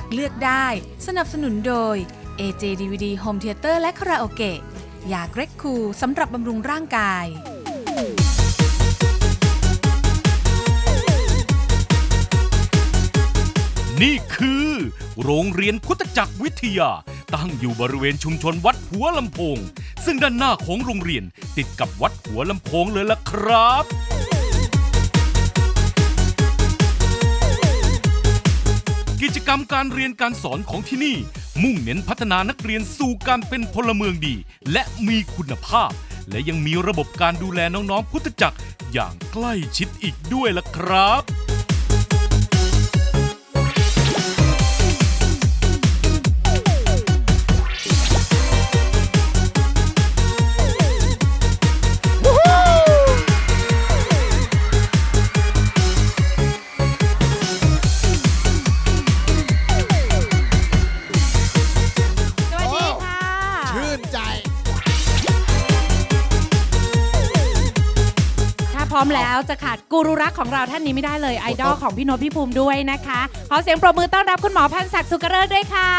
รักเลือกได้ สนับสนุนโดย AJ DVD Home Theater และคาราโอเกะยาเกร็กคูสำหรับบำรุงร่างกาย นี่คือ โรงเรียนพุทธจักรวิทยา ตั้งอยู่บริเวณชุมชนวัดหัวลำโพง ซึ่งด้านหน้าของโรงเรียนติดกับวัดหัวลำโพงเลยล่ะครับ กิจกรรมการเรียนการสอนของที่นี่ มุ่งเน้นพัฒนานักเรียนสู่การเป็นพลเมืองดี และมีคุณภาพ และยังมีระบบการดูแลน้องๆ พุทธจักรอย่างใกล้ชิดอีกด้วยล่ะครับ ร้อมแล้วจะขาดกูรูรักของเราท่านนี้ไม่ได้เลยไอดอลของพี่โนตพี่ภูมิด้วยนะคะขอเสียงปรบมือต้อนรับคุณหมอพันศักดิ์สุกเริศด้วยค่ะ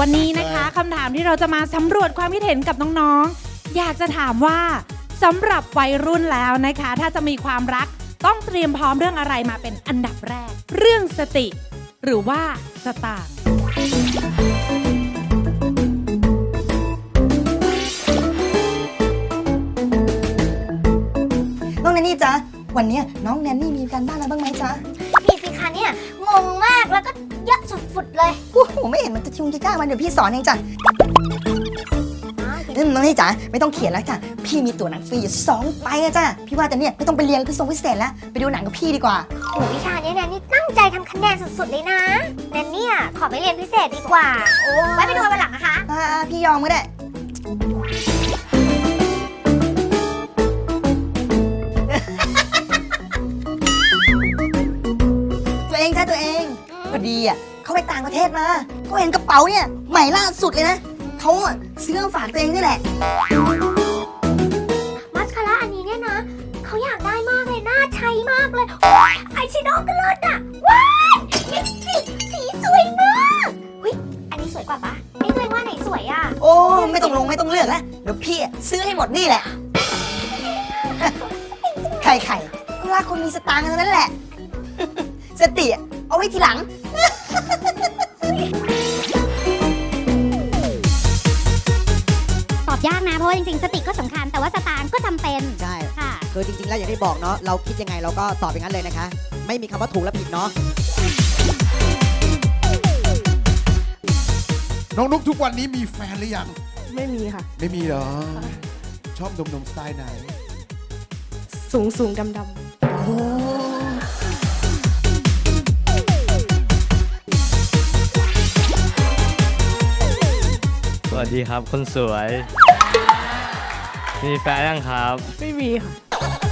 วันนี้นะคะคำถามที่เราจะมาสำรวจความคิดเห็นกับน้องๆ อยากจะถามว่าสำหรับวัยรุ่นแล้วนะคะ ถ้าจะมีความรักต้องเตรียมพร้อมเรื่องอะไรมาเป็นอันดับแรก เรื่องสติ หรือว่าสตางค์ น้องแนนนี่จ๊ะ วันเนี้ยน้องแนนนี่มีการบ้านอะไรบ้างไหมจ๊ะมีสิคะเนี่ย งงมากแล้วก็เยอะสุดๆเลยโอ้โหไม่เห็นมันจะชุงจะกล้ามาเดี๋ยวพี่สอนเองจ้ะนี่น้องนี่จ๋าไม่ต้องเขียนแล้วจ้ะ พี่มีตั๋วหนังฟรีอยู่สองใบอะจ้ะพี่ว่าแต่เนี่ยไม่ต้องไปเรียนพิเศษพิเศษแล้วไปดูหนังกับพี่ดีกว่าโหวิชาเนี้ยแนนนี่ตั้งใจทำคะแนนสุดๆเลยนะแนนเนี่ยขอไปเรียนพิเศษดีกว่าไว้ไปดูกันวันหลังนะคะ อ่าพี่ยอมก็ได้ ตัวเองจ้ะตัวเองพอดีอะเขาไปต่างประเทศมาเขาเห็นกระเป๋าเนี่ยใหม่ล่าสุดเลยนะเขาอะซื้อมาฝากตัวเองนี่แหละ ยไอชิโนก็เลิศอะ ว้ายลิปสติกสีสวยมากวิอันนี้สวยกว่าปะไม่ตัวเองว่าไหนสวยอะโอ้ไม่ต้องลงไม่ต้องเลือกแล้วเดี๋ยวพี่ซื้อให้หมดนี่แหละใครใครเวลาคนมีสตางค์เท่านั้นแหละ สติอะเอาไว้ทีหลังตอบยากนะเพราะว่าจริงๆ สติก็สำคัญแต่ว่าสตางค์ก็จำเป็น ใช่ค่ะ คือจริงๆ แล้วอย่างที่บอกเนาะเราคิดยังไงเราก็ตอบอย่างนั้นเลยนะคะ ไม่มีคำว่าถูกและผิดเนาะ น้องนุ๊กทุกวันนี้มีแฟนหรือยัง ไม่มีค่ะ ไม่มีเหรอ ชอบหนุ่มๆสไตล์ไหน สูงสูงดำดำสวัสดีครับคนสวย มีแฟนยังครับ ไม่มีค่ะข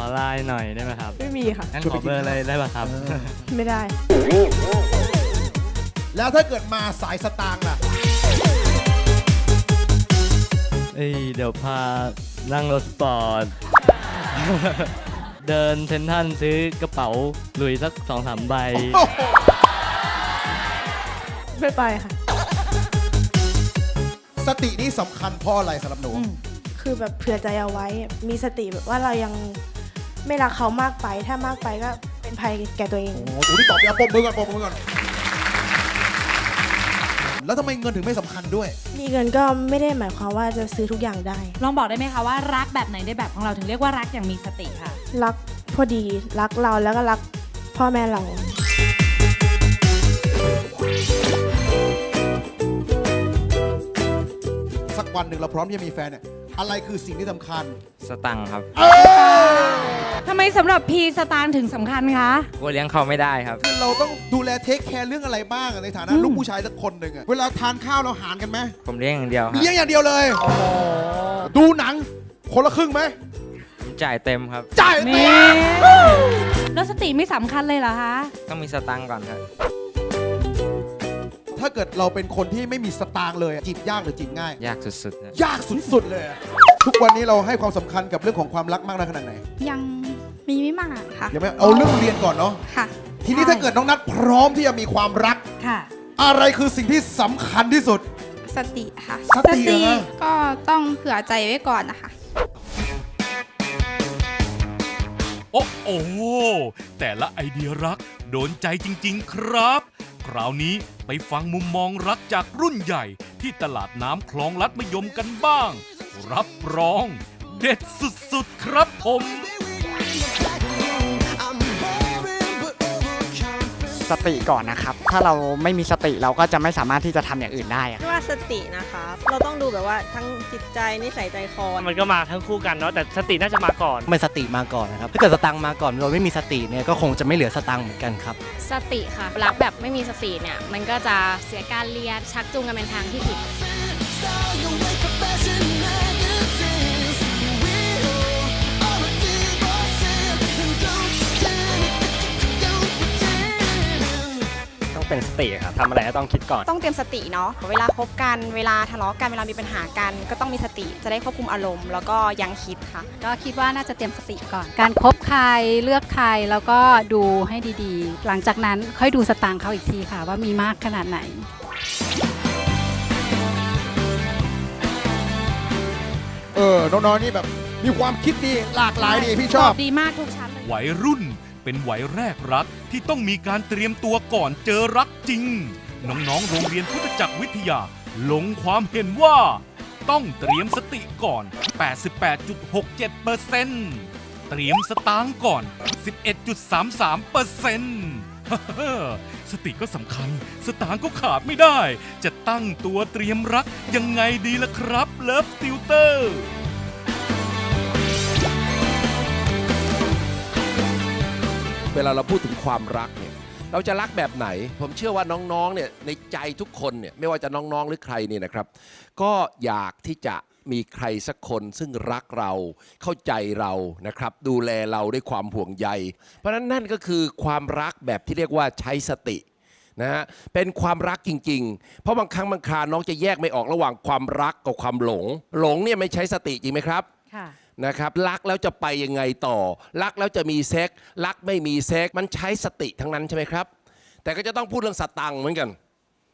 อไลน์หน่อยได้ไหมครับไม่มีค่ะ งั้นขอเบอร์เลยได้ป่ะครับ ไม่ได้ แล้วถ้าเกิดมาสายสตางค์ล่ะ เอ้ยเดี๋ยวพานั่งรถสปอร์ต เดินเซนทรันซื้อกระเป๋าหลุยสักสองสามใบ ไม่ไปค่ะ สตินี่สำคัญเพราะอะไรสำหรับหนู คือแบบเผื่อใจเอาไว้ มีสติแบบว่าเรายัง ไม่รักเขามากไป ถ้ามากไปก็เป็นภัยแก่ตัวเอง โอ้โหหนูที่ตอบไปเอาปมมือก่อนปมมือก่อน แล้วทำไมเงินถึงไม่สำคัญด้วย มีเงินก็ไม่ได้หมายความว่าจะซื้อทุกอย่างได้ ลองบอกได้ไหมคะว่ารักแบบไหนได้แบบของเราถึงเรียกว่ารักอย่างมีสติค่ะ รักพอดีรักเราแล้วก็รักพ่อแม่เรา สักวันหนึ่งเราพร้อมที่จะมีแฟนเนี่ยอะไรคือสิ่งที่สำคัญ สตังค์ครับทำไมสำหรับพีสตางค์ถึงสำคัญคะ กลัวเลี้ยงเขาไม่ได้ครับคือเราต้องดูแลเทคแคร์เรื่องอะไรบ้างอะในฐานะลูกผู้ชายสักคนหนึ่งอะเวลาทานข้าวเราหารกันไหมผมเลี้ยงอย่างเดียวครับเลี้ยงอย่างเดียวเลยดูหนังคนละครึ่งไหมผมจ่ายเต็มครับ จ่ายเต็นี่ มแล้วสติไม่สำคัญเลยเหรอคะ ต้องมีสตังค์ก่อนครับ ถ้าเกิดเราเป็นคนที่ไม่มีสตางค์เลยอะจีบยากหรือจีบง่าย ยากสุดๆนะยากสุดๆเลยอะ ทุกวันนี้เราให้ความสำคัญกับเรื่องของความรักมากน้อยขนาดไหนยังมีไม่มากค่ะยังไม่เอาเรื่องเรียนก่อนเนาะค่ะ ทีนี้ถ้าเกิดน้องนัดพร้อมที่จะมีความรัก ค่ะ อะไรคือสิ่งที่สำคัญที่สุด สติค่ะสติเหรอก็ต้องเผื่อใจไว้ก่อนนะคะ โอ้โอ้แต่ละไอเดียรักโดนใจจริง ๆ ครับ คราวนี้ไปฟังมุมมองรักจากรุ่นใหญ่ที่ตลาดน้ำคลองลัดมะยมกันบ้าง รับรอง เด็ดสุดๆครับผมสติก่อนนะครับ ถ้าเราไม่มีสติเราก็จะไม่สามารถที่จะทำอย่างอื่นได้อะว่าสตินะคะ เราต้องดูแบบว่าทั้งจิตใจนิสัยใจคอมันก็มาทั้งคู่กันเนาะแต่สติน่าจะมาก่อน ไม่สติมาก่อนนะครับ ถ้าเกิดสตังค์มาก่อนโดยไม่มีสติเนี่ยก็คงจะไม่เหลือสตังค์เหมือนกันครับ สติค่ะ รักแบบไม่มีสติเนี่ย มันก็จะเสียการเรียนชักจูงกันเป็นทางที่ผิด สติครับทำอะไรก็ต้องคิดก่อน ต้องเตรียมสติเนาะเวลาคบกันเวลาทะเลาะกันเวลามีปัญหากัน ก็ต้องมีสติจะได้ควบคุมอารมณ์ แล้วก็ยังคิดค่ะ ก็คิดว่าน่าจะเตรียมสติก่อน การคบใครเลือกใครแล้วก็ดูให้ดีๆ หลังจากนั้นค่อยดูสตางค์เขาอีกทีค่ะ ว่ามีมากขนาดไหนเออน้องๆนี่แบบมีความคิดดีหลากหลายดีพี่ชอบ ดีมากทุกชั้นเลย วัยรุ่น เป็นวัยแรกรักที่ต้องมีการเตรียมตัวก่อนเจอรักจริง น้องๆ โรงเรียนพุทธจักรวิทยา ลงความเห็นว่า ต้องเตรียมสติก่อน 88.67%เตรียมสตางค์ก่อน 11.33%สติก็สำคัญ สตางค์ก็ขาดไม่ได้ จะตั้งตัวเตรียมรักยังไงดีล่ะครับเลิฟติวเตอร์ วลาเราพูดถึงความรักเนี่ยเราจะรักแบบไหน ผมเชื่อว่าน้องๆเนี่ยในใจทุกคนเนี่ยไม่ว่าจะน้องๆหรือใครเนี่ยนะครับ ก็อยากที่จะมีใครสักคนซึ่งรักเราเข้าใจเรานะครับ ดูแลเราด้วยความห่วงใย เพราะฉะนั้นนั่นก็คือความรักแบบที่เรียกว่าใช้สตินะฮะเป็นความรักจริง ๆ เพราะบางครั้งบางคราน้องจะแยกไม่ออกระหว่างความรักกับความหลง หลงเนี่ยไม่ใช้สติจริงไหมครับค่ะ นะครับรักแล้วจะไปยังไงต่อ รักแล้วจะมีเซ็กรักไม่มีเซ็กมันใช้สติทั้งนั้นใช่ไหมครับ แต่ก็จะต้องพูดเรื่องสตังค์เหมือนกัน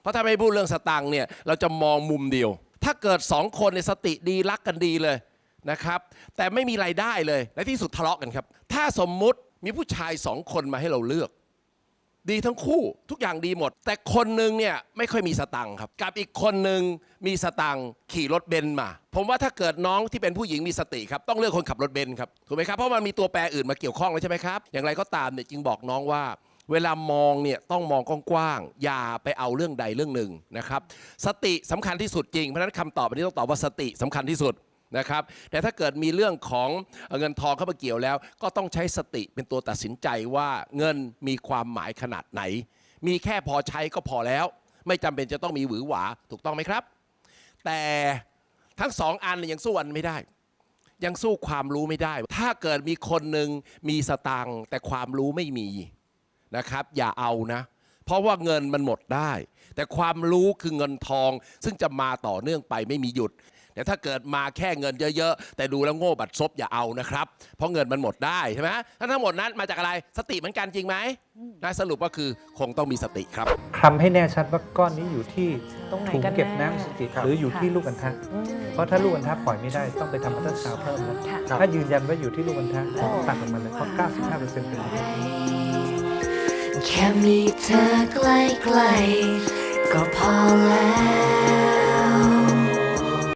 เพราะถ้าไม่พูดเรื่องสตังค์เนี่ยเราจะมองมุมเดียว ถ้าเกิดสองคนในสติดีรักกันดีเลยนะครับ แต่ไม่มีรายได้เลยและที่สุดทะเลาะกันครับ ถ้าสมมุติมีผู้ชายสองคนมาให้เราเลือก ดีทั้งคู่ทุกอย่างดีหมด แต่คนหนึ่งเนี่ยไม่ค่อยมีสตังค์ครับ กับอีกคนหนึ่งมีสตังค์ขี่รถเบนซ์มา ผมว่าถ้าเกิดน้องที่เป็นผู้หญิงมีสติครับต้องเลือกคนขับรถเบนซ์ครับถูกไหมครับเพราะมันมีตัวแปรอื่นมาเกี่ยวข้องแล้วใช่ไหมครับอย่างไรก็ตามเนี่ยจึงบอกน้องว่า เวลามองเนี่ยต้องมองกว้างๆอย่าไปเอาเรื่องใดเรื่องหนึ่งนะครับสติสำคัญที่สุดจริงเพราะฉะนั้นคำตอบอันนี้ต้องตอบว่าสติสำคัญที่สุด นะครับแต่ถ้าเกิดมีเรื่องของเงินทองเข้ามาเกี่ยวแล้ว ก็ต้องใช้สติเป็นตัวตัดสินใจว่าเงินมีความหมายขนาดไหน มีแค่พอใช้ก็พอแล้ว ไม่จำเป็นจะต้องมีหวือหวาถูกต้องไหมครับ แต่ทั้งสองอันนี่ยยังสู้อันไม่ได้ ยังสู้ความรู้ไม่ได้ ถ้าเกิดมีคนหนึ่งมีสตังค์แต่ความรู้ไม่มีนะครับ อย่าเอานะ เพราะว่าเงินมันหมดได้ แต่ความรู้คือเงินทองซึ่งจะมาต่อเนื่องไปไม่มีหยุด แต่ถ้าเกิดมาแค่เงินเยอะๆ แต่ดูแล้วโง่บัดซบอย่าเอานะครับ เพราะเงินมันหมดได้ใช่ไหมถ้าทั้งหมดนั้นมาจากอะไรสติเหมือนกันจริงไหมนะสรุปก็คือคงต้องมีสติครับทำให้แน่ชัดว่าก้อนนี้อยู่ที่ตรงไหนถุงกันเก็บแน่น้ำสติครับหรืออยู่ที่ค่ะลูกอัณฑะอืม เพราะถ้าลูกอัณฑะปล่อยไม่ได้ต้องไปทำอัลตราซาวด์เพิ่มนะค่ะ ถ้ายืนยันว่าอยู่ที่ลูกอัณฑะตัดออกมาเลยเพราะ95%เป็นอย่างนี้แค่มีเธอใกล้ๆก็พอแล้ว